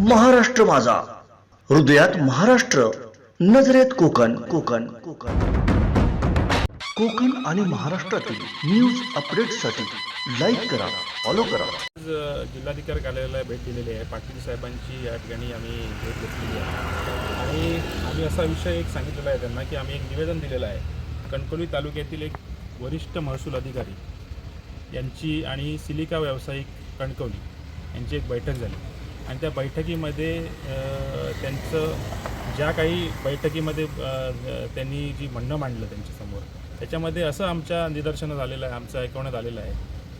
महाराष्ट्र माझा. हृदयात महाराष्ट्र नजरेत कोकण. कोकण कोकण. कोकण आणि महाराष्ट्रातील न्यूज अपडेटसाठी लाईक करा फॉलो करा. आज जिल्हाधिकारी कार्यालयाला भेट दिलेली आहे. पाटील साहेबांची या ठिकाणी आम्ही भेट घेतलेली आहे. आणि आम्ही असा विषय एक सांगितलेला आहे त्यांना की आम्ही एक निवेदन दिलेलं आहे. कणकवली तालुक्यातील एक वरिष्ठ महसूल अधिकारी यांची आणि सिलिका व्यावसायिक कणकवली यांची एक बैठक झाली. आणि त्या बैठकीमध्ये त्यांचं ज्या काही बैठकीमध्ये त्यांनी जी म्हणणं मांडलं त्यांच्यासमोर त्याच्यामध्ये असं आमच्या निदर्शनं झालेलं आहे आमचं ऐकवण्यात आलेलं आहे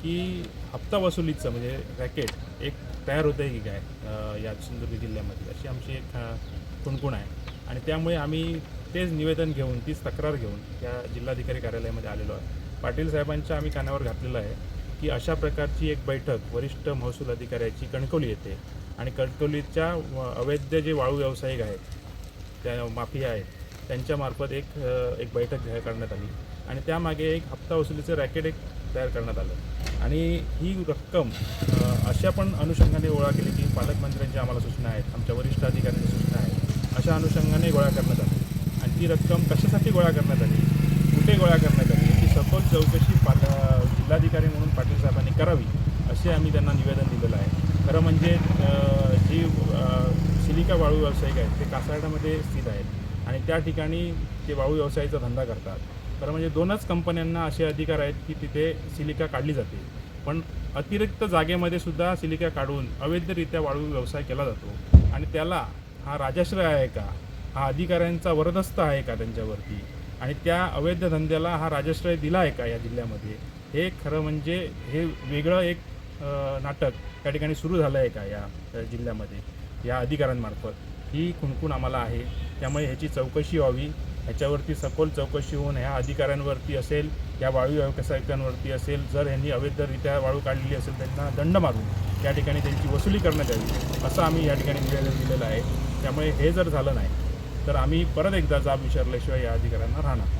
की हप्ता वसुलीचं म्हणजे रॅकेट एक तयार होतं आहे की काय या सिंधुदुर्ग जिल्ह्यामध्ये अशी आमची एक कुणकुण आहे. आणि त्यामुळे आम्ही तेच निवेदन घेऊन तीच तक्रार घेऊन त्या जिल्हाधिकारी कार्यालयामध्ये आलेलो आहे पाटील साहेबांच्या आम्ही कानावर घातलेलं आहे की अशा प्रकारची एक बैठक वरिष्ठ महसूल अधिकाऱ्याची कणकवली येते. आणि कणकवलीच्या व- अवैध जे वाळू व्यावसायिक आहेत त्या माफिया आहेत त्यांच्यामार्फत एक एक बैठक घ्या करण्यात आली. आणि त्यामागे एक हप्ता वसुलीचं रॅकेट एक तयार करण्यात आलं. आणि ही रक्कम अशा पण अनुषंगाने गोळा केली की पालकमंत्र्यांच्या आम्हाला सूचना आहेत आमच्या वरिष्ठ अधिकाऱ्यांच्या सूचना आहेत अशा अनुषंगाने गोळा करण्यात आली. आणि ती रक्कम कशासाठी गोळा करण्यात आली? कुठे गोळा करण्यात आली? ती सखोल चौकशी पाल जिल्हाधिकारी म्हणून पाटील साहेबांनी करावी असे आम्ही त्यांना निवेदन दिलेलं आहे. खरं म्हणजे जी सिलिका वाळू व्यावसायिक आहेत ते कासारडामध्ये स्थित आहेत. आणि त्या ठिकाणी ते वाळू व्यवसायाचा धंदा करतात. खरं म्हणजे दोनच कंपन्यांना असे अधिकार आहेत की तिथे सिलिका काढली जाते. पण अतिरिक्त जागेमध्ये सुद्धा सिलिका काढून अवैधरित्या वाळू व्यवसाय केला जातो. आणि त्याला हा राजाश्रय आहे का? हा अधिकाऱ्यांचा वरदस्त आहे का त्यांच्यावरती? आणि त्या अवैध धंद्याला हा राजाश्रय दिला आहे का या जिल्ह्यामध्ये? हे खरं म्हणजे हे वेगळं एक नाटक त्या ठिकाणी सुरू झालं आहे का या जिल्ह्यामध्ये या अधिकाऱ्यांमार्फत? ही खुणखुण आम्हाला आहे. त्यामुळे ह्याची चौकशी व्हावी. ह्याच्यावरती सखोल चौकशी होऊन ह्या अधिकाऱ्यांवरती असेल या वाळू व्यावसायिकांवरती असेल जर ह्यांनी अवैधरित्या वाळू काढलेली असेल त्यांना दंड मारून या ठिकाणी त्यांची वसुली करण्यात यावी असं आम्ही या ठिकाणी निवेदन दिलेलं आहे. त्यामुळे हे जर झालं नाही तर आम्ही परत एकदा जाब विचारल्याशिवाय या अधिकाऱ्यांना राहणार.